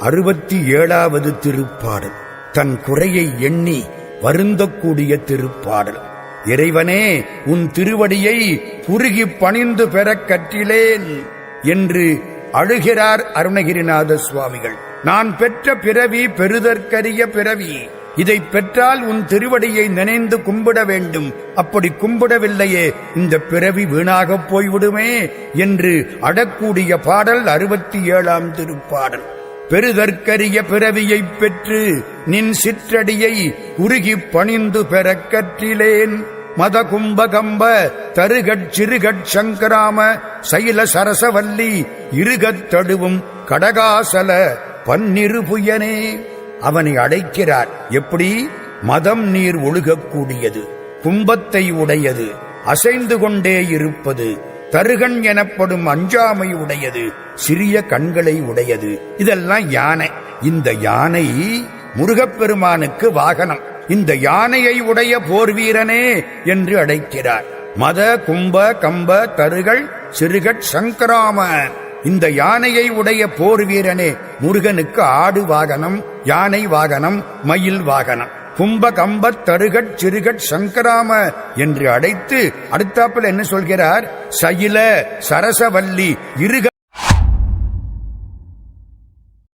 அறுபத்தி ஏழாவது திருப்பாடல். தன் குறையை எண்ணி வருந்தக்கூடிய திருப்பாடல். இறைவனே உன் திருவடியை குறுகி பணிந்து பெறக் கற்றிலேன் என்று அழுகிறார் அருணகிரிநாத சுவாமிகள். நான் பெற்ற பிறவி பெறுதற்கரிய பிறவி. இதை பெற்றால் உன் திருவடியை நினைந்து கும்பிட வேண்டும். அப்படி கும்பிடவில்லையே இந்த பிறவி வீணாகப் போய்விடுமே என்று அடக்கூடிய பாடல் அறுபத்தி ஏழாம் திருப்பாடல். பெருதற்கரிய பிறவியைப் பெற்று நின் சிற்றடியை உருகிப் பணிந்து பெறக் கற்றிலேன். மத கும்ப கம்ப தருகட் சிறுகட் சங்கராம சைல சரசவல்லி இருகத் தடுவும் கடகாசல பன்னிரு புயனே. அவனை அழைக்கிறார் எப்படி? மதம் நீர் ஒழுகக்கூடியது கும்பத்தை உடையது அசைந்து கொண்டே இருப்பது தருகன் எனப்படும் அஞ்சாமை உடையது சிறிய கண்களை உடையது. இதெல்லாம் யானை. இந்த யானை முருகப்பெருமானுக்கு வாகனம். இந்த யானையை உடைய போர் வீரனே என்று அழைக்கிறார். மத கும்ப கம்ப தருகள் சிறுகட் சங்கராம. இந்த யானையை உடைய போர் வீரனே முருகனுக்கு ஆடு வாகனம் யானை வாகனம் மயில் வாகனம். கும்ப கம்பத் தருகட் சிறுகட் சங்கராம என்று அடைத்து அடுத்தாப்புல என்ன சொல்கிறார்? சயில சரசவல்லி இருக